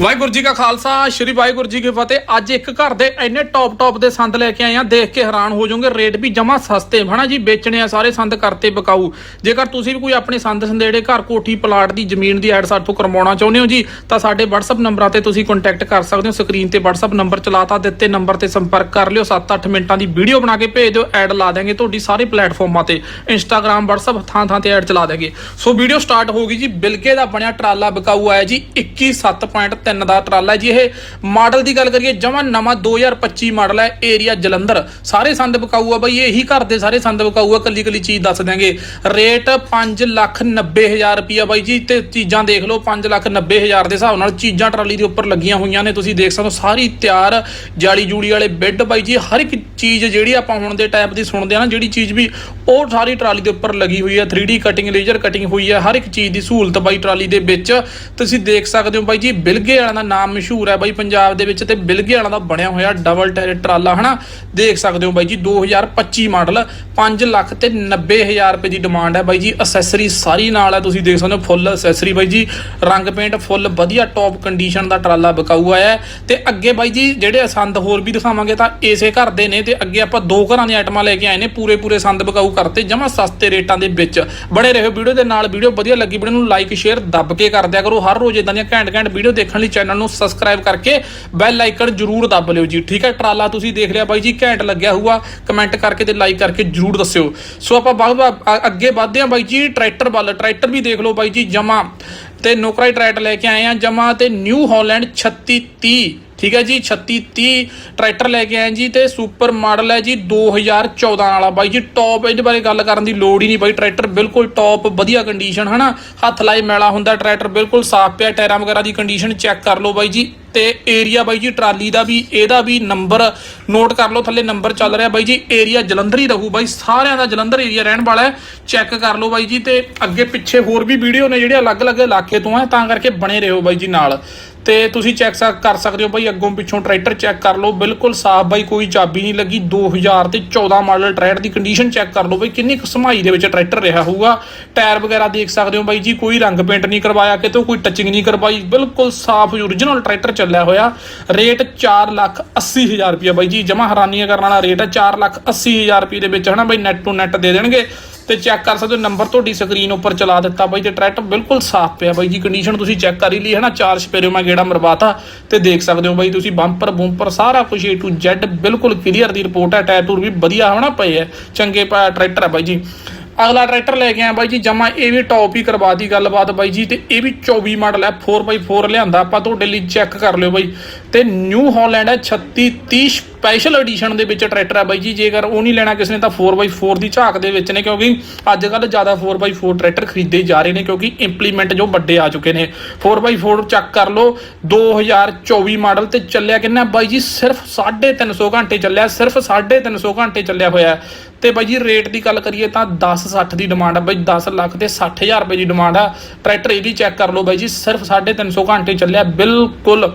ਵਾਹਿਗੁਰੂ ਜੀ ਕਾ ਖਾਲਸਾ, ਸ੍ਰੀ ਵਾਹਿਗੁਰੂ ਜੀ ਕੀ ਫਤਿਹ। ਅੱਜ ਇੱਕ ਘਰ ਦੇ ਇੰਨੇ ਟੌਪ ਟੌਪ ਦੇ ਸੰਦ ਲੈ ਕੇ ਆਏ ਆ, ਦੇਖ ਕੇ ਹੈਰਾਨ ਹੋ ਜਾਓਗੇ ਰੇਟ ਵੀ ਜਮਾ ਸਸਤੇ ਹਨਾ ਜੀ, ਵੇਚਣੇ ਆ ਸਾਰੇ ਸੰਦ, ਕਰਤੇ ਬਕਾਊ। ਜੇਕਰ ਤੁਸੀਂ ਵੀ ਕੋਈ ਆਪਣੇ ਸੰਦ ਸੰਦੇੜੇ ਘਰ ਕੋਠੀ ਪਲਾਟ ਦੀ ਜ਼ਮੀਨ ਦੀ ਐਡ ਸਾਥੋਂ ਕਰਵਾਉਣਾ ਚਾਹੁੰਦੇ ਹੋ ਜੀ, ਤਾਂ ਸਾਡੇ WhatsApp ਨੰਬਰਾਂ ਤੇ ਤੁਸੀਂ ਕੰਟੈਕਟ ਕਰ ਸਕਦੇ ਹੋ। ਸਕਰੀਨ ਤੇ WhatsApp ਨੰਬਰ ਚਲਾਤਾ ਦਿੱਤੇ, ਨੰਬਰ ਤੇ ਸੰਪਰਕ ਕਰ ਲਿਓ। 7-8 ਮਿੰਟਾਂ ਦੀ ਵੀਡੀਓ ਬਣਾ ਕੇ ਭੇਜ ਦਿਓ ਐਡ ਲਾ ਦਾਂਗੇ ਤੁਹਾਡੀ ਸਾਰੇ ਪਲੇਟਫਾਰਮਾਂ ਤੇ। Instagram, WhatsApp ਥਾਂ ਥਾਂ ਤੇ ਐਡ ਚਲਾ ਦਾਂਗੇ ਸੋ ਵੀਡੀਓ ਸਟਾਰਟ ਹੋ ਗਈ ਜੀ, ਬਿਲਕੇ ਦਾ ਬਣਿਆ ਟਰਾਲਾ ਬਕਾਊ ਆਇਆ ਜੀ 217.3 ਦਾ ਟਰਾਲਾ ਜੀ। ਇਹ ਮਾਡਲ ਦੀ ਗੱਲ ਕਰੀਏ, ਜਮਾ ਨਵਾਂ 2025 ਮਾਡਲ ਹੈ, ਏਰੀਆ ਜਲੰਧਰ। ਸਾਰੇ ਸੰਦ ਬਕਾਊ ਆ ਬਈ, ਇਹੀ ਘਰ ਦੇ ਸਾਰੇ ਸੰਦ ਬਕਾਊ ਆ ਕੱਲੀ ਕੱਲੀ ਚੀਜ਼ ਦੱਸ ਦਿਆਂਗੇ। ਰੇਟ 5 ਲੱਖ 90 ਹਜ਼ਾਰ ਰੁਪਿਆ ਬਾਈ ਜੀ, ਤੇ ਚੀਜ਼ਾਂ ਦੇਖ ਲਓ 5 ਲੱਖ 90 ਹਜ਼ਾਰ ਦੇ ਹਿਸਾਬ ਨਾਲ ਚੀਜ਼ਾਂ ਟਰਾਲੀ ਦੇ ਉੱਪਰ ਲੱਗੀਆਂ ਹੋਈਆਂ ਨੇ। ਤੁਸੀਂ ਦੇਖ ਸਕਦੇ ਹੋ, ਸਾਰੀ ਤਿਆਰ ਜਾਲੀ ਜੂੜੀ ਵਾਲੇ ਬੈੱਡ ਬਾਈ ਜੀ, ਹਰ ਇੱਕ ਚੀਜ਼ ਜਿਹੜੀ ਆਪਾਂ ਹੁਣ ਦੇ ਟਾਈਪ ਦੀ ਸੁਣਦੇ ਆ ਨਾ, ਜਿਹੜੀ ਚੀਜ਼ ਵੀ ਉਹ ਸਾਰੀ ਟਰਾਲੀ ਦੇ ਉੱਪਰ ਲੱਗੀ ਹੋਈ ਹੈ 3D ਕਟਿੰਗ ਲੇਜ਼ਰ ਕਟਿੰਗ ਹੋਈ ਹੈ ਹਰ ਇੱਕ ਚੀਜ਼ ਦੀ ਸਹੂਲਤ ਬਾਈ ਟਰਾਲੀ ਦੇ ਵਿੱਚ। ਤੁਸੀਂ ਦੇਖ ਸਕਦੇ ਹੋ ਬਾਈ ਜੀ ਬਿਲਗੇ ਵਾਲਿਆਂ ਦਾ ਨਾਮ ਮਸ਼ਹੂਰ ਹੈ ਬਾਈ ਪੰਜਾਬ ਦੇ ਵਿੱਚ ਤੇ ਬਿਲਗੇ ਵਾਲਿਆਂ ਦਾ ਬਣਿਆ ਹੋਇਆ ਡਬਲ ਟਾਇਰ ਟਰਾਲਾ, ਹਨਾ? ਦੇਖ ਸਕਦੇ ਹੋ ਬਾਈ ਜੀ 2025 ਮਾਡਲ 5 ਲੱਖ ਤੇ 90 ਹਜ਼ਾਰ ਰੁਪਏ ਦੀ ਡਿਮਾਂਡ ਹੈ ਬਾਈ ਜੀ। ਅਸੈਸਰੀ ਸਾਰੀ ਨਾਲ ਹੈ, ਤੁਸੀਂ ਦੇਖ ਸਕਦੇ ਹੋ ਫੁੱਲ ਅਸੈਸਰੀ ਬਾਈ ਜੀ। ਰੰਗ ਪੇਂਟ ਫੁੱਲ ਵਧੀਆ ਟੌਪ ਕੰਡੀਸ਼ਨ ਦਾ ਟਰਾਲਾ ਬਕਾਊ ਆਇਆ ਤੇ ਅੱਗੇ ਬਾਈ ਜੀ, ਜਿਹੜੇ ਸੰਦ ਹੋਰ ਵੀ ਦਿਖਾਵਾਂਗੇ ਤਾਂ ਇਸੇ ਘਰ ਦੇ ਨੇ ਤੇ ਅੱਗੇ ਆਪਾਂ ਦੋ ਘਰਾਂ ਦੀਆਂ ਆਈਟਮਾਂ ਲੈ ਕੇ ਆਏ ਨੇ ਪੂਰੇ ਪੂਰੇ ਸੰਦ ਬਕਾਊ ਕਰਤੇ, ਜਮਾ ਸਸਤੇ ਰੇਟਾਂ ਦੇ ਵਿੱਚ। ਬੜੇ ਰਹੋ ਵੀਡੀਓ ਦੇ ਨਾਲ, ਵੀਡੀਓ ਵਧੀਆ ਲੱਗੀ ਵੀਡੀਓ ਨੂੰ ਲਾਈਕ ਸ਼ੇਅਰ ਦੱਬ ਕੇ ਕਰ ਦਿਆ ਕਰੋ। ਹਰ ਰੋਜ਼ ਇਦਾਂ ਦੀਆਂ ਘੈਂਟ ਘੈਂਟ ਵੀਡੀਓ ਦੇਖਣ ਲਈ ਚੈਨਲ ਨੂੰ ਸਬਸਕ੍ਰਾਈਬ ਕਰਕੇ ਬੈਲ ਆਈਕਨ ਜਰੂਰ ਦੱਬ ਲਿਓ ਜੀ। ਠੀਕ ਹੈ, ਟਰਾਲਾ ਤੁਸੀਂ ਦੇਖ ਲਿਆ ਬਾਈ ਜੀ, ਘੈਂਟ ਲੱਗਿਆ ਹੋਊਗਾ। ਕਮੈਂਟ ਕਰਕੇ ਤੇ ਲਾਈਕ ਕਰਕੇ ਜਰੂਰ ਦੱਸਿਓ। ਸੋ ਆਪਾਂ ਬਾਅਦ ਅੱਗੇ ਵਧਦੇ ਹਾਂ ਬਾਈ ਜੀ ਟਰੈਕਟਰ ਵੱਲ। ਟਰੈਕਟਰ ਵੀ ਦੇਖ ਲਓ ਬਾਈ ਜੀ, ਜਮਾ ਤੇ ਨੋਕਰਾਈ ਟਰੈਕਟਰ ਲੈ ਕੇ ਆਏ ਆ ਜਮਾ ਤੇ ਨਿਊ ਹਾਲੈਂਡ 3630 ਠੀਕ ਹੈ ਜੀ 3630 ਟਰੈਕਟਰ ਲੈ ਕੇ ਆਏ ਜੀ ਤੇ ਸੁਪਰ ਮਾਡਲ ਹੈ ਜੀ 2014 ਵਾਲਾ। ਬਾਈ ਜੀ ਟੌਪ ਇਹਦੇ ਬਾਰੇ ਗੱਲ ਕਰਨ ਦੀ ਲੋੜ ਹੀ ਨਹੀਂ ਬਾਈ, ਟਰੈਕਟਰ ਬਿਲਕੁਲ ਟੌਪ ਵਧੀਆ ਕੰਡੀਸ਼ਨ ਹਨਾ, ਹੱਥ ਲਾਈ ਮੈਲਾ ਹੁੰਦਾ, ਟਰੈਕਟਰ ਬਿਲਕੁਲ ਸਾਫ਼ ਪਿਆ, ਟਾਇਰਾਂ ਵਗੈਰਾ ਦੀ ਕੰਡੀਸ਼ਨ ਚੈੱਕ ਕਰ ਲਓ ਬਾਈ ਜੀ। ਤੇ ਏਰੀਆ ਬਾਈ ਜੀ, ਟਰਾਲੀ ਦਾ ਵੀ, ਇਹਦਾ ਵੀ ਨੰਬਰ ਨੋਟ ਕਰ ਲਓ, ਥੱਲੇ ਨੰਬਰ ਚੱਲ ਰਿਹਾ ਬਾਈ ਜੀ ਏਰੀਆ ਜਲੰਧਰ ਹੀ ਰਹੂ ਬਾਈ, ਸਾਰਿਆਂ ਦਾ ਜਲੰਧਰ ਏਰੀਆ ਰਹਿਣ ਵਾਲਾ ਹੈ ਚੈੱਕ ਕਰ ਲਓ ਬਾਈ ਜੀ, ਤੇ ਅੱਗੇ ਪਿੱਛੇ ਹੋਰ ਵੀ ਵੀਡੀਓ ਨੇ ਜਿਹੜੇ ਅਲੱਗ-ਅਲੱਗ ਇਲਾਕੇ ਤੋਂ ਆ ਤਾਂ ਕਰਕੇ ਬਣੇ ਰਹੋ ਬਾਈ ਜੀ ਨਾਲ। ਤੇ ਤੁਸੀਂ ਚੈੱਕ ਕਰ ਸਕਦੇ ਹੋ ਬਾਈ, ਅੱਗੋਂ ਪਿੱਛੋਂ ਟਰੈਕਟਰ ਚੈੱਕ ਕਰ ਲਓ। ਬਿਲਕੁਲ ਸਾਫ਼ ਬਾਈ, ਕੋਈ ਚਾਬੀ ਨਹੀਂ ਲੱਗੀ। 2000 ਤੇ 14 ਮਾਡਲ ਟਰੈਕਟਰ ਦੀ ਕੰਡੀਸ਼ਨ ਚੈੱਕ ਕਰ ਲਓ ਬਾਈ, ਕਿੰਨੀ ਕੁ ਸਮਾਈ ਦੇ ਵਿੱਚ ਟਰੈਕਟਰ ਰਿਹਾ ਹੋਊਗਾ। ਟਾਇਰ ਵਗੈਰਾ ਦੇਖ ਸਕਦੇ ਹੋ ਬਾਈ ਜੀ, ਕੋਈ ਰੰਗ ਪੇਂਟ ਨਹੀਂ ਕਰਵਾਇਆ ਕਿਤੇ, ਕੋਈ ਟੱਚਿੰਗ ਨਹੀਂ ਕਰਵਾਈ। ਬਿਲਕੁਲ ਸਾਫ਼ ਓਰੀਜਨਲ ਟਰੈਕਟਰ ਚੱਲਿਆ ਹੋਇਆ। ਰੇਟ 4 ਲੱਖ 80 ਹਜ਼ਾਰ ਰੁਪਏ ਬਾਈ ਜੀ। ਜਮਾ ਹੈਰਾਨੀਆਂ ਕਰਨ ਵਾਲਾ ਰੇਟ ਹੈ 4 ਲੱਖ 80 ਹਜ਼ਾਰ ਰੁਪਏ ਦੇ ਵਿੱਚ ਹਨਾ ਬਾਈ ਨੈਟ ਟੂ ਨੈਟ ਦੇ ਦੇਣਗੇ। ਤੇ ਚੈੱਕ ਕਰ ਸਕਦੇ ਹੋ ਨੰਬਰ ਤੁਹਾਡੀ ਸਕਰੀਨ ਉੱਪਰ ਚਲਾ ਦਿੱਤਾ ਬਾਈ ਤੇ ਟਰੈਕਟਰ ਬਿਲਕੁਲ ਸਾਫ਼ ਪਿਆ ਬਾਈ ਜੀ ਕੰਡੀਸ਼ਨ ਤੁਸੀਂ ਚੈੱਕ ਕਰ ਹੀ ਲਈ ਹੈ ਨਾ ਚਾਰ ਸਪੇਰੇ ਮੈਂ ਗੇੜਾ ਮਰਵਾਤਾ ਤੇ ਦੇਖ ਸਕਦੇ ਹੋ ਬਾਈ ਤੁਸੀਂ ਬੰਪਰ ਬੂੰਪਰ ਸਾਰਾ ਕੁਝ A to Z ਬਿਲਕੁਲ ਕਲੀਅਰ ਦੀ ਰਿਪੋਰਟ ਹੈ ਟਾਇਰ ਟੂਰ ਵੀ ਵਧੀਆ ਹੋਣਾ ਪਏ ਹੈ, ਚੰਗੇ ਪਾ ਟਰੈਕਟਰ ਹੈ ਬਾਈ ਜੀ। ਅਗਲਾ ਟਰੈਕਟਰ ਲੈ ਕੇ ਆਇਆ ਬਾਈ ਜੀ, ਜਮਾ ਇਹ ਵੀ ਟੌਪ ਹੀ ਕਰਵਾ ਕਰਵਾਤੀ ਗੱਲਬਾਤ ਬਾਈ ਜੀ ਤੇ ਇਹ ਵੀ 24 ਮਾਡਲ ਹੈ 4x4 ਲਿਆਂਦਾ, ਆਪਾਂ ਤੁਹਾਡੇ ਲਈ ਚੈੱਕ ਕਰ ਲਿਓ ਬਾਈ। ਤੇ ਨਿਊ ਹਾਲੈਂਡ ਹੈ 3630 ਸਪੈਸ਼ਲ ਐਡੀਸ਼ਨ ਦੇ ਵਿੱਚ ਟਰੈਕਟਰ ਹੈ ਬਾਈ ਜੀ। ਜੇਕਰ ਉਹ ਨਹੀਂ ਲੈਣਾ ਕਿਸੇ ਨੇ ਤਾਂ 4x4 ਦੀ ਝਾਕ ਦੇ ਵਿੱਚ ਨੇ, ਕਿਉਂਕਿ ਅੱਜ ਕੱਲ ਜ਼ਿਆਦਾ 4x4 ਟਰੈਕਟਰ ਖਰੀਦੇ ਜਾ ਰਹੇ ਨੇ, ਕਿਉਂਕਿ ਇੰਪਲੀਮੈਂਟ ਜੋ ਵੱਡੇ ਆ ਚੁੱਕੇ ਨੇ। 4x4 ਚੈੱਕ ਕਰ ਲਓ 2024 ਮਾਡਲ ਤੇ ਚੱਲਿਆ ਕਿੰਨਾ ਬਾਈ ਜੀ, ਸਿਰਫ 350 ਘੰਟੇ ਚੱਲਿਆ, ਸਿਰਫ 350 ਘੰਟੇ ਚੱਲਿਆ ਹੋਇਆ ਹੈ। ਤੇ ਬਾਈ ਜੀ ਰੇਟ ਦੀ ਗੱਲ ਕਰੀਏ ਤਾਂ 1060 ਦੀ ਡਿਮਾਂਡ ਆ ਬਾਈ 10 ਲੱਖ ਤੇ 60000 ਰੁਪਏ ਦੀ ਡਿਮਾਂਡ ਆ ਟਰੈਕਟਰ ਇਹਦੀ ਚੈੱਕ ਕਰ ਲਓ ਬਾਈ ਜੀ, ਸਿਰਫ 350 ਘੰਟੇ ਚੱਲਿਆ, ਬਿਲਕੁਲ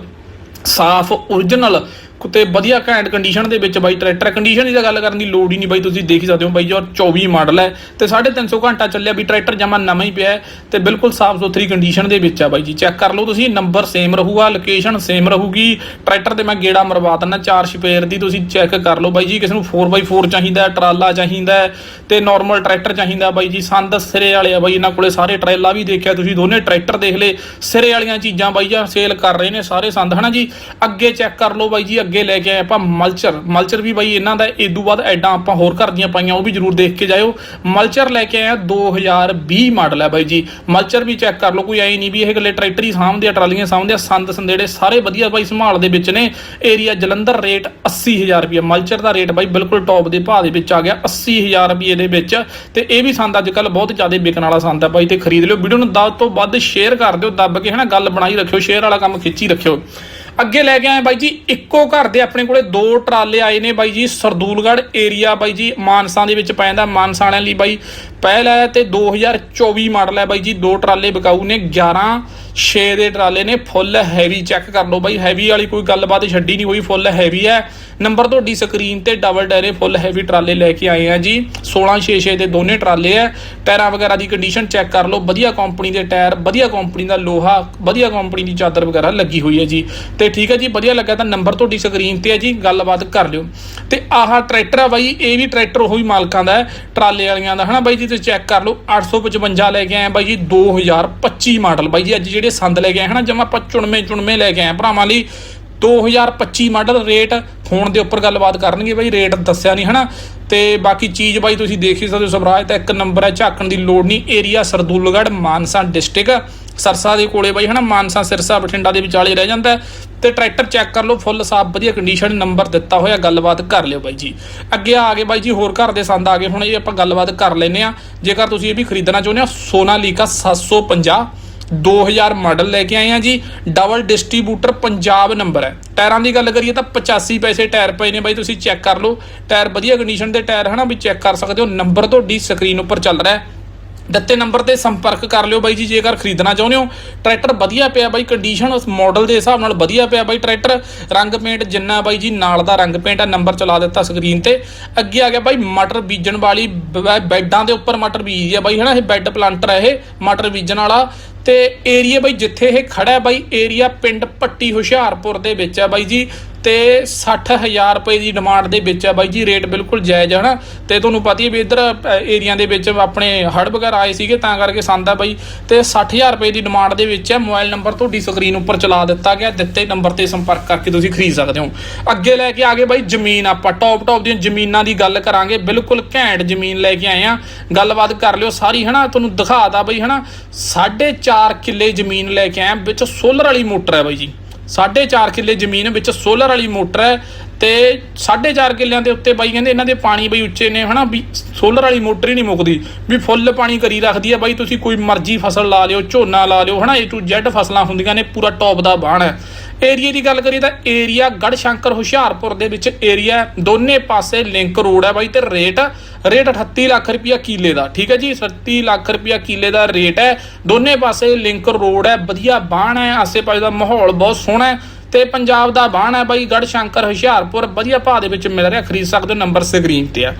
ਸਾਫ਼ ਓਰੀਜਨਲ ਤੇ ਵਧੀਆ ਘੈਂਟ ਕੰਡੀਸ਼ਨ ਦੇ ਵਿੱਚ ਬਾਈ ਟਰੈਕਟਰ ਕੰਡੀਸ਼ਨ ਦੀ ਤਾਂ ਗੱਲ ਕਰਨ ਦੀ ਲੋੜ ਹੀ ਨਹੀਂ ਬਾਈ, ਤੁਸੀਂ ਦੇਖ ਹੀ ਸਕਦੇ ਹੋ ਬਾਈ ਜੋ 24 ਮਾਡਲ ਹੈ ਤੇ 350 ਘੰਟਾ ਚੱਲਿਆ ਵੀ ਟਰੈਕਟਰ ਜਮਾ ਨਵਾਂ ਹੀ ਪਿਆ ਹੈ ਤੇ ਬਿਲਕੁਲ ਸਾਫ਼ ਸੁਥਰੀ ਕੰਡੀਸ਼ਨ ਦੇ ਵਿੱਚ ਆ ਬਾਈ ਜੀ। ਚੈੱਕ ਕਰ ਲਓ ਤੁਸੀਂ ਨੰਬਰ ਸੇਮ ਰਹੂਗਾ ਲੋਕੇਸ਼ਨ ਸੇਮ ਰਹੂਗੀ ਟਰੈਕਟਰ ਤੇ ਮੈਂ ਗੇੜਾ ਮਰਵਾ ਦਿੰਦਾ, ਚਾਰ ਸਪੇਅਰ ਦੀ ਤੁਸੀਂ ਚੈੱਕ ਕਰ ਲਓ ਬਾਈ ਜੀ, ਕਿਸੇ ਨੂੰ 4x4 ਚਾਹੀਦਾ, ਟਰਾਲਾ ਚਾਹੀਦਾ ਹੈ ਤੇ ਨਾਰਮਲ ਟਰੈਕਟਰ ਚਾਹੀਦਾ ਬਾਈ ਜੀ। ਸੰਦ ਸਿਰੇ ਵਾਲੇ ਆ ਬਾਈ, ਇਹਨਾਂ ਕੋਲੇ ਸਾਰੇ ਟਰੈਲਾ ਵੀ ਦੇਖਿਆ ਤੁਸੀਂ, ਦੋਨੇ ਟਰੈਕਟਰ ਦੇਖ ਲਏ, ਸਿਰੇ ਵਾਲੀਆਂ ਚੀਜ਼ਾਂ ਬਾਈ ਆ ਸੇਲ ਕਰ ਰਹੇ ਨੇ ਸਾਰੇ ਸੰਦ, ਹਨਾ ਜੀ? ਅੱਗੇ ਚੈੱਕ ਕਰ ਲਓ ਬਾਈ ਜੀ ਅੱਗੇ ਲੈ ਕੇ ਆਏ ਆਪਾਂ ਮਲਚਰ। ਮਲਚਰ ਵੀ ਬਾਈ ਇਹਨਾਂ ਦਾ ਇਦੋਂ ਬਾਅਦ ਐਡਾਂ ਆਪਾਂ ਹੋਰ ਘਰ ਦੀਆਂ ਪਾਈਆਂ, ਉਹ ਵੀ ਜਰੂਰ ਦੇਖ ਕੇ ਜਾਇਓ। ਮਲਚਰ ਲੈ ਕੇ ਆਏ ਆ 2020 ਮਾਡਲ ਹੈ ਬਾਈ ਜੀ। ਮਲਚਰ ਵੀ ਚੈੱਕ ਕਰ ਲਓ, ਕੋਈ ਐ ਨਹੀਂ ਵੀ ਇਹ ਗੱਲੇ ਟਰੈਕਟਰ ਹੀ ਸਾਂਭਦੇ ਆ, ਟਰਾਲੀਆਂ ਸਾਂਭਦੇ ਆ, ਸੰਦ ਸੰਦੇੜੇ ਸਾਰੇ ਵਧੀਆ ਬਾਈ ਸੰਭਾਲ ਦੇ ਵਿੱਚ ਨੇ। ਏਰੀਆ ਜਲੰਧਰ ਰੇਟ 80000 ਰੁਪਏ ਮਲਚਰ ਦਾ ਰੇਟ ਬਾਈ ਬਿਲਕੁਲ ਟੌਪ ਦੇ ਭਾਅ ਦੇ ਵਿੱਚ ਆ ਗਿਆ 80000 ਰੁਪਏ ਦੇ ਵਿੱਚ। ਤੇ ਇਹ ਵੀ ਸੰਦ ਅੱਜ ਕੱਲ ਬਹੁਤ ਜ਼ਿਆਦਾ ਵਿਕਣ ਵਾਲਾ ਸੰਦ ਹੈ ਬਾਈ, ਤੇ ਖਰੀਦ ਲਿਓ। ਵੀਡੀਓ ਨੂੰ ਦੱਬ ਤੋਂ ਵੱਧ ਸ਼ੇਅਰ ਕਰ ਦਿਓ, ਦੱਬ ਕੇ ਹਨਾ, ਗੱਲ ਬਣਾਈ ਰੱਖਿਓ ਸ਼ੇਅਰ ਵਾਲਾ ਕੰਮ ਖਿੱਚੀ ਰੱਖਿਓ। ਅੱਗੇ ਲੈ ਕੇ ਆਏ ਬਾਈ ਜੀ, ਇੱਕੋ ਘਰ ਦੇ ਆਪਣੇ ਕੋਲੇ ਦੋ ਟਰਾਲੇ ਆਏ ਨੇ ਬਾਈ ਜੀ, ਸਰਦੂਲਗੜ੍ਹ ਏਰੀਆ ਬਾਈ ਜੀ, ਮਾਨਸਾ ਦੇ ਵਿੱਚ ਪੈ ਜਾਂਦਾ, ਮਾਨਸਾ ਵਾਲਿਆਂ ਲਈ ਬਾਈ ਪਹਿਲ ਹੈ ਤੇ 2024 ਮਾਡਲ ਹੈ ਬਾਈ ਜੀ, ਦੋ ਟਰਾਲੇ ਵਿਕਾਊ ਨੇ 11 6 ਦੇ ਟਰਾਲੇ ਨੇ ਫੁੱਲ ਹੈਵੀ ਚੈੱਕ ਕਰ ਲਓ ਬਾਈ, ਹੈਵੀ ਵਾਲੀ ਕੋਈ ਗੱਲਬਾਤ ਛੱਡੀ ਨਹੀਂ ਹੋਈ ਫੁੱਲ ਹੈਵੀ ਹੈ। ਨੰਬਰ ਤੁਹਾਡੀ ਸਕਰੀਨ ਤੇ ਡਬਲ ਟਾਇਰੇ ਫੁੱਲ ਹੈਵੀ ਟਰਾਲੇ ਲੈ ਕੇ ਆਏ ਆ ਜੀ। 1666 ਦੇ ਦੋਨੇ ਟਰਾਲੇ ਆ। ਟਾਇਰਾਂ ਵਗੈਰਾ ਦੀ ਕੰਡੀਸ਼ਨ ਚੈੱਕ ਕਰ ਲਓ। ਵਧੀਆ ਕੰਪਨੀ ਦੇ ਟਾਇਰ ਵਧੀਆ ਕੰਪਨੀ ਦਾ ਲੋਹਾ, ਵਧੀਆ ਕੰਪਨੀ ਦੀ ਚਾਦਰ ਵਗੈਰਾ ਲੱਗੀ ਹੋਈ ਹੈ ਜੀ। ਤੇ ਠੀਕ ਹੈ ਜੀ, ਵਧੀਆ ਲੱਗਾ ਤਾਂ ਨੰਬਰ ਤੁਹਾਡੀ ਸਕਰੀਨ ਤੇ ਹੈ ਜੀ, ਗੱਲਬਾਤ ਕਰ ਲਿਓ। ਤੇ ਆਹ ਟਰੈਕਟਰ ਆ ਬਾਈ, ਇਹ ਵੀ ਟਰੈਕਟਰ ਉਹੀ ਮਾਲਕਾਂ ਦਾ ਹੈ, ਟਰਾਲੇ ਵਾਲਿਆਂ ਦਾ। ਹਨਾ ਬਾਈ ਜੀ, ਤੁਸੀਂ ਚੈੱਕ ਕਰ ਲਓ 855 ਲੈ ਕੇ ਆਏ ਬਾਈ ਜੀ 2025 ਮਾਡਲ। ਬਾਈ ਜੀ, ਅੱਜ ਜਿਹੜੇ ਸੰਦ ਲੈ ਕੇ ਆਏ ਹਨਾ? ਜਮਾ ਆਪਾਂ ਚੁਣਵੇਂ ਚੁਣਵੇਂ ਲੈ ਕੇ ਆਏ ਆ। ਭਰਾਵਾਂ ਲਈ 2025 ਮਾਡਲ ਰੇਟ ਫੋਨ ਦੇ ਉੱਪਰ ਗੱਲਬਾਤ ਕਰਨਗੇ ਬਾਈ, ਰੇਟ ਦੱਸਿਆ ਨਹੀਂ, ਹਨਾ? ਤੇ ਬਾਕੀ ਚੀਜ਼ ਬਾਈ ਤੁਸੀਂ ਦੇਖ ਹੀ ਸਕਦੇ ਹੋ, ਸਵਰਾਜ ਤਾਂ ਇੱਕ ਨੰਬਰ ਹੈ, ਝਾਕਣ ਦੀ ਲੋੜ ਨਹੀਂ। Area Sardulgarh, Mansa district. Sarsa ਦੇ ਕੋਲੇ ਬਾਈ, ਹਨਾ? ਮਾਨਸਾ, ਸਿਰਸਾ, ਬਠਿੰਡਾ ਦੇ ਵਿਚਾਲੇ ਰਹਿ ਜਾਂਦਾ ਹੈ। ਤੇ ਟਰੈਕਟਰ ਚੈੱਕ ਕਰ ਲਓ, ਫੁੱਲ ਸਾਫ਼, ਵਧੀਆ ਕੰਡੀਸ਼ਨ ਨੰਬਰ ਦਿੱਤਾ ਹੋਇਆ, ਗੱਲਬਾਤ ਕਰ ਲਿਓ ਬਾਈ ਜੀ। ਅੱਗੇ ਆ ਗਏ ਬਾਈ ਜੀ, ਹੋਰ ਘਰ ਦੇ ਸੰਦ ਆ ਗਏ। ਹੁਣ ਇਹ ਆਪਾਂ ਗੱਲਬਾਤ ਕਰ ਲੈਨੇ ਆ ਜੇਕਰ ਤੁਸੀਂ ਇਹ ਵੀ ਖਰੀਦਣਾ ਚਾਹੁੰਦੇ ਹੋ, ਸੋਨਾਲੀਕਾ 750 2000 ਮਾਡਲ ਲੈ ਕੇ ਆਏ ਆ ਜੀ। ਡਬਲ ਡਿਸਟ੍ਰੀਬਿਊਟਰ ਪੰਜਾਬ ਨੰਬਰ ਹੈ। ਟਾਇਰਾਂ ਦੀ ਗੱਲ ਕਰੀਏ ਤਾਂ 85 ਪੈਸੇ ਟਾਇਰ ਪਏ ਨੇ ਬਾਈ, ਤੁਸੀਂ ਚੈੱਕ ਕਰ ਲਓ। ਟਾਇਰ ਵਧੀਆ ਕੰਡੀਸ਼ਨ ਦੇ ਟਾਇਰ ਹਨਾ, ਵੀ ਚੈੱਕ ਕਰ ਸਕਦੇ ਹੋ। ਨੰਬਰ ਤੁਹਾਡੀ ਸਕਰੀਨ ਉੱਪਰ ਚੱਲ ਰਿਹਾ ਹੈ। ਦਿੱਤੇ ਨੰਬਰ ਤੇ ਸੰਪਰਕ ਕਰ ਲਿਓ ਬਾਈ ਜੀ, ਜੇਕਰ ਖਰੀਦਣਾ ਚਾਹੁੰਦੇ ਹੋ। ਟਰੈਕਟਰ ਵਧੀਆ ਪਿਆ ਬਾਈ ਕੰਡੀਸ਼ਨ ਉਸ ਮਾਡਲ ਦੇ ਹਿਸਾਬ ਨਾਲ ਵਧੀਆ ਪਿਆ ਬਾਈ ਟਰੈਕਟਰ ਰੰਗ ਪੇਂਟ ਜਿੰਨਾ ਬਾਈ ਜੀ, ਨਾਲ ਦਾ ਰੰਗ ਪੇਂਟ ਆ ਨੰਬਰ ਚਲਾ ਦਿੱਤਾ ਸਕਰੀਨ ਤੇ। ਅੱਗੇ ਆ ਗਿਆ ਬਾਈ, ਮਟਰ ਬੀਜਣ ਵਾਲੀ ਬ- ਬੈੱਡਾਂ ਦੇ ਉੱਪਰ ਮਟਰ ਬੀਜਦੀ ਆ ਬਾਈ, ਹਨਾ। ਇਹ ਬੈੱਡ ਪਲਾਂਟਰ ਹੈ ਇਹ, ਮਟਰ ਬੀਜਣ ਵਾਲਾ। ਤੇ ਏਰੀਆ ਬਾਈ ਜਿੱਥੇ ਇਹ ਖੜਾ ਹੈ ਬਾਈ ਏਰੀਆ ਪਿੰਡ ਪੱਟੀ ਹੁਸ਼ਿਆਰਪੁਰ ਦੇ ਵਿੱਚ ਹੈ ਬਾਈ ਜੀ। ਤੇ 60000 ਰੁਪਏ ਦੀ ਡਿਮਾਂਡ ਦੇ ਵਿੱਚ ਆ ਬਾਈ ਜੀ ਰੇਟ ਬਿਲਕੁਲ ਜਾਇਜ਼ ਹੈ ਨਾ ਤੇ ਤੁਹਾਨੂੰ ਪਤਾ ਹੀ ਹੈ ਵੀ ਇੱਧਰ ਏਰੀਆ ਦੇ ਵਿੱਚ ਆਪਣੇ ਹੜ ਵਗੈਰਾ ਆਏ ਸੀਗੇ, ਤਾਂ ਕਰਕੇ ਸੰਦ ਆ ਬਾਈ। ਤੇ 60000 ਰੁਪਏ ਦੀ ਡਿਮਾਂਡ ਦੇ ਵਿੱਚ ਹੈ ਮੋਬਾਈਲ ਨੰਬਰ ਤੁਹਾਡੀ ਸਕਰੀਨ ਉੱਪਰ ਚਲਾ ਦਿੱਤਾ ਗਿਆ। ਦਿੱਤੇ ਨੰਬਰ ਤੇ ਸੰਪਰਕ ਕਰਕੇ ਤੁਸੀਂ ਖਰੀਦ ਸਕਦੇ ਹੋ। ਅੱਗੇ ਲੈ ਕੇ ਆ ਗਏ ਬਾਈ ਜ਼ਮੀਨ ਆਪਾਂ। ਟੌਪ ਟੌਪ ਦੀਆਂ ਜ਼ਮੀਨਾਂ ਦੀ ਗੱਲ ਕਰਾਂਗੇ। ਬਿਲਕੁਲ ਘੈਂਟ ਜ਼ਮੀਨ ਲੈ ਕੇ ਆਏ ਆ। ਗੱਲਬਾਤ ਕਰ ਲਿਓ ਸਾਰੀ, ਹਨਾ। ਤੁਹਾਨੂੰ ਦਿਖਾਦਾ ਬਾਈ, ਹਨਾ। 4.5 ਕਿੱਲੇ ਜ਼ਮੀਨ ਲੈ ਕੇ ਆਏ ਵਿੱਚ ਸੋਲਰ ਵਾਲੀ ਮੋਟਰ ਹੈ ਬਾਈ ਜੀ। 4.5 ਕਿੱਲੇ ਜ਼ਮੀਨ ਵਿੱਚ ਸੋਲਰ ਵਾਲੀ ਮੋਟਰ ਹੈ ਤੇ 4.5 ਕਿੱਲਿਆਂ ਦੇ ਉੱਤੇ ਬਾਈ ਕਹਿੰਦੇ ਇਹਨਾਂ ਦੇ ਪਾਣੀ ਬਈ ਉੱਚੇ ਨੇ ਹਨਾ ਵੀ ਸੋਲਰ ਵਾਲੀ ਮੋਟਰ ਹੀ ਨਹੀਂ ਮੁੱਕਦੀ, ਵੀ ਫੁੱਲ ਪਾਣੀ ਕਰੀ ਰੱਖਦੀ ਹੈ ਬਾਈ, ਤੁਸੀਂ ਕੋਈ ਮਰਜ਼ੀ ਫਸਲ ਲਾ ਲਿਓ, ਝੋਨਾ ਲਾ ਲਿਓ, ਹਨਾ, A to Z ਫਸਲਾਂ ਹੁੰਦੀਆਂ ਨੇ, ਪੂਰਾ ਟੌਪ ਦਾ ਬਾਣ ਹੈ। ਏਰੀਆ ਦੀ ਗੱਲ ਕਰੀਏ ਤਾਂ ਏਰੀਆ ਗੜ ਸ਼ੰਕਰ ਹੁਸ਼ਿਆਰਪੁਰ ਦੇ ਵਿੱਚ ਏਰੀਆ ਦੋਨੇ ਪਾਸੇ ਲਿੰਕ ਰੋਡ ਹੈ ਬਾਈ ਤੇ ਰੇਟ ਰੇਟ 38 ਲੱਖ ਰੁਪਿਆ ਕਿੱਲੇ ਦਾ, ਠੀਕ ਹੈ ਜੀ? 37 ਲੱਖ ਰੁਪਿਆ ਕਿੱਲੇ ਦਾ ਰੇਟ ਹੈ। ਦੋਨੇ ਪਾਸੇ ਲਿੰਕ ਰੋਡ ਹੈ, ਵਧੀਆ ਬਾਣ ਹੈ, ਆਸੇ-ਪਾਸੇ ਦਾ ਮਾਹੌਲ ਬਹੁਤ ਸੋਹਣਾ ਹੈ ਤੇ ਪੰਜਾਬ ਦਾ ਬਾਣ ਹੈ ਬਾਈ ਗੜ ਸ਼ੰਕਰ ਹੁਸ਼ਿਆਰਪੁਰ, ਵਧੀਆ ਭਾਅ ਦੇ ਵਿੱਚ ਮਿਲ ਰਿਹਾ, ਖਰੀਦ ਸਕਦੇ ਹੋ, ਨੰਬਰ ਸਕਰੀਨ ਤੇ ਆ।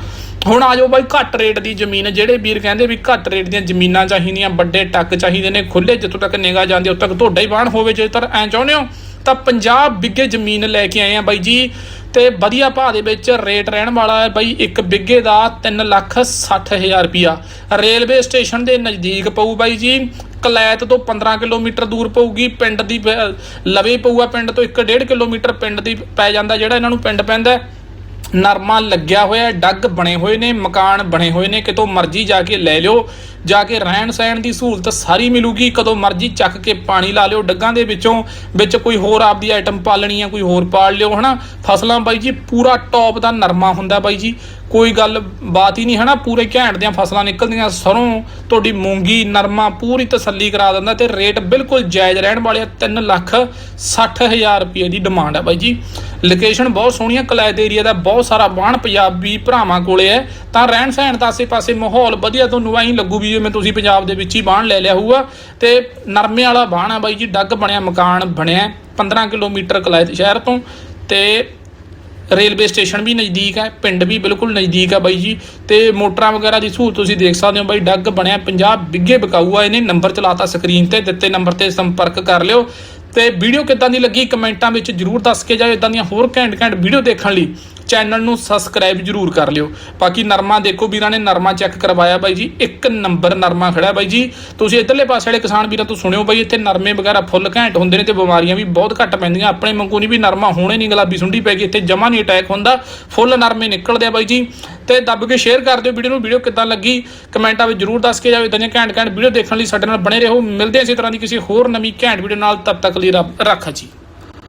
ਹੁਣ ਆ ਜਾਓ ਬਾਈ, ਘੱਟ ਰੇਟ ਦੀ ਜ਼ਮੀਨ, ਜਿਹੜੇ ਵੀਰ ਕਹਿੰਦੇ ਵੀ ਘੱਟ ਰੇਟ ਦੀਆਂ ਜ਼ਮੀਨਾਂ ਚਾਹੀਦੀਆਂ, ਵੱਡੇ ਟੱਕ ਚਾਹੀਦੇ ਨੇ ਖੁੱਲੇ ਜਿੱਥੋਂ ਤੱਕ ਨਿਗਾਹ ਜਾਂਦੀ ਉੱਥੋਂ ਤੱਕ ਤੁਹਾਡਾ ਹੀ ਬਾਣ ਹੋਵੇ, ਜੇ ਤਾਂ ਐਂ ਚਾਹੁੰਦੇ ਹੋ ਤਾਂ 50 ਬਿੱਗੇ ਜ਼ਮੀਨ ਲੈ ਕੇ ਆਏ ਆ ਬਾਈ ਜੀ। ਤੇ ਵਧੀਆ ਭਾਅ ਦੇ ਵਿੱਚ ਰੇਟ ਰਹਿਣ ਵਾਲਾ ਹੈ ਬਾਈ ਇੱਕ ਬਿੱਗੇ ਦਾ 3 ਲੱਖ 60 ਹਜ਼ਾਰ ਰੁਪਿਆ ਰੇਲਵੇ ਸਟੇਸ਼ਨ ਦੇ ਨਜ਼ਦੀਕ ਪਊ ਬਾਈ ਜੀ। ਕਲੈਤ ਤੋਂ 15 ਕਿਲੋਮੀਟਰ ਦੂਰ ਪਊਗੀ। ਪਿੰਡ ਦੀ ਪ- ਲਵੇ ਪਊਗਾ ਪਿੰਡ ਤੋਂ 1.5 ਕਿਲੋਮੀਟਰ ਪਿੰਡ ਦੀ ਪੈ ਜਾਂਦਾ ਜਿਹੜਾ ਇਹਨਾਂ ਨੂੰ ਪਿੰਡ ਪੈਂਦਾ ਨਰਮਾ ਲੱਗਿਆ ਹੋਇਆ ਡੱਗ ਬਣੇ ਹੋਏ ਨੇ, ਮਕਾਨ ਬਣੇ ਹੋਏ ਨੇ, ਕਿਤੋਂ ਮਰਜ਼ੀ ਜਾ ਕੇ ਲੈ ਲਿਓ, ਜਾ ਕੇ ਰਹਿਣ ਸਹਿਣ ਦੀ ਸਹੂਲਤ ਸਾਰੀ ਮਿਲੂਗੀ, ਕਦੋਂ ਮਰਜ਼ੀ ਚੱਕ ਕੇ ਪਾਣੀ ਲਾ ਲਿਓ, ਡੱਗਾਂ ਦੇ ਵਿੱਚੋਂ, ਵਿੱਚ ਕੋਈ ਹੋਰ ਆਪਦੀ ਆਈਟਮ ਪਾਲਣੀ ਆ, ਕੋਈ ਹੋਰ ਪਾਲ ਲਿਓ, ਹਨਾ? ਫਸਲਾਂ ਬਾਈ ਜੀ, ਪੂਰਾ ਟੌਪ ਦਾ ਨਰਮਾ ਹੁੰਦਾ ਬਾਈ ਜੀ। ਕੋਈ ਗੱਲ ਬਾਤ ਹੀ ਨਹੀਂ, ਹਨਾ? ਪੂਰੇ ਘੈਂਟ ਦੀਆਂ ਫਸਲਾਂ ਨਿਕਲਦੀਆਂ, ਸਰੋਂ, ਤੁਹਾਡੀ ਮੂੰਗੀ, ਨਰਮਾ, ਪੂਰੀ ਤਸੱਲੀ ਕਰਾ ਦਿੰਦਾ ਤੇ ਰੇਟ ਬਿਲਕੁਲ ਜਾਇਜ਼ ਰਹਿਣ ਵਾਲੇ 3 ਲੱਖ 60 ਹਜ਼ਾਰ ਰੁਪਏ ਦੀ ਡਿਮਾਂਡ ਹੈ ਬਾਈ ਜੀ। ਲੋਕੇਸ਼ਨ ਬਹੁਤ ਸੋਹਣੀ ਹੈ ਕਲੈਦ ਏਰੀਆ ਦਾ ਬਹੁਤ ਸਾਰਾ ਬਾਣ ਪੰਜਾਬੀ ਭਰਾਵਾਂ ਕੋਲੇ ਹੈ ਤਾਂ ਰਹਿਣ ਸਹਿਣ ਦਾ ਆਸੇ-ਪਾਸੇ ਮਾਹੌਲ ਵਧੀਆ, ਤੁਹਾਨੂੰ ਐਂ ਲੱਗੂ ਵੀ ਜਿਵੇਂ ਤੁਸੀਂ ਪੰਜਾਬ ਦੇ ਵਿੱਚ ਹੀ ਬਾਣ ਲੈ ਲਿਆ ਹੋਊਗਾ। ਤੇ ਨਰਮੇ ਵਾਲਾ ਬਾਣ ਹੈ ਬਾਈ ਜੀ, ਡੱਗ ਬਣਿਆ, ਮਕਾਨ ਬਣਿਆ 15 ਕਿਲੋਮੀਟਰ ਕਲੈਦ ਸ਼ਹਿਰ ਤੋਂ ਤੇ ਰੇਲਵੇ ਸਟੇਸ਼ਨ ਵੀ ਨਜ਼ਦੀਕ ਹੈ, ਪਿੰਡ ਵੀ ਬਿਲਕੁਲ ਨਜ਼ਦੀਕ ਹੈ ਬਾਈ ਜੀ। ਤੇ ਮੋਟਰਾਂ ਵਗੈਰਾ ਦੀ ਸਹੂਲਤ ਤੁਸੀਂ ਦੇਖ ਸਕਦੇ ਹੋ ਬਾਈ, ਡੱਗ ਬਣਿਆ 50 ਬਿੱਗੇ ਬਕਾਊ ਆ, ਇਹਨੇ ਨੰਬਰ ਚਲਾਤਾ ਸਕਰੀਨ ਤੇ, ਦਿੱਤੇ ਨੰਬਰ ਤੇ ਸੰਪਰਕ ਕਰ ਲਿਓ। ਤੇ ਵੀਡੀਓ ਕਿੱਦਾਂ ਦੀ ਲੱਗੀ ਕਮੈਂਟਾਂ ਵਿੱਚ ਜਰੂਰ ਦੱਸ ਕੇ ਜਾਓ ਇਦਾਂ ਦੀਆਂ ਹੋਰ ਘੈਂਟ ਘੈਂਟ ਵੀਡੀਓ ਦੇਖਣ ਲਈ ਚੈਨਲ ਨੂੰ ਸਬਸਕ੍ਰਾਈਬ ਜਰੂਰ ਕਰ ਲਿਓ। ਬਾਕੀ ਨਰਮਾ ਦੇਖੋ ਵੀਰਾਂ ਨੇ, ਨਰਮਾ ਚੈੱਕ ਕਰਵਾਇਆ ਬਾਈ ਜੀ, ਇੱਕ ਨੰਬਰ ਨਰਮਾ ਖੜਾ ਬਾਈ ਜੀ। ਤੁਸੀਂ ਇਧਰਲੇ ਪਾਸੇ ਵਾਲੇ ਕਿਸਾਨ ਵੀਰਾਂ ਤੋਂ ਸੁਣਿਓ ਬਾਈ, ਇੱਥੇ ਨਰਮੇ ਵਗੈਰਾ ਫੁੱਲ ਘੈਂਟ ਹੁੰਦੇ ਨੇ ਤੇ ਬਿਮਾਰੀਆਂ ਵੀ ਬਹੁਤ ਘੱਟ ਪੈਂਦੀਆਂ। ਆਪਣੇ ਵਾਂਗੂ ਨਹੀਂ ਵੀ ਨਰਮਾ ਹੋਣੇ ਨਹੀਂ ਗੁਲਾਬੀ ਸੁੰਡੀ ਪੈ ਗਈ, ਇੱਥੇ ਜਮਾ ਨਹੀਂ ਅਟੈਕ ਹੁੰਦਾ। ਫੁੱਲ ਨਰਮੇ ਨਿਕਲਦੇ ਆ ਬਾਈ ਜੀ। ਤੇ ਦੱਬ ਕੇ ਸ਼ੇਅਰ ਕਰ ਦਿਓ ਵੀਡੀਓ ਨੂੰ। ਵੀਡੀਓ ਕਿੱਦਾਂ ਲੱਗੀ, ਕਮੈਂਟਾਂ ਵਿੱਚ ਜਰੂਰ ਦੱਸ ਕੇ ਜਾਓ। ਇਦਾਂ ਦੀਆਂ ਘੈਂਟ ਘੈਂਟ ਵੀਡੀਓ ਦੇਖਣ ਲਈ ਸਾਡੇ ਨਾਲ ਬਣੇ ਰਹੋ। ਮਿਲਦੇ ਹਾਂ ਇਸੇ ਤਰ੍ਹਾਂ ਦੀ ਕਿਸੇ ਹੋਰ ਨਵੀਂ ਘੈਂਟ ਵੀਡੀਓ ਨਾਲ। ਤਬ ਤੱਕ ਲਈ ਰੱਬ ਰੱਖਾ ਜੀ।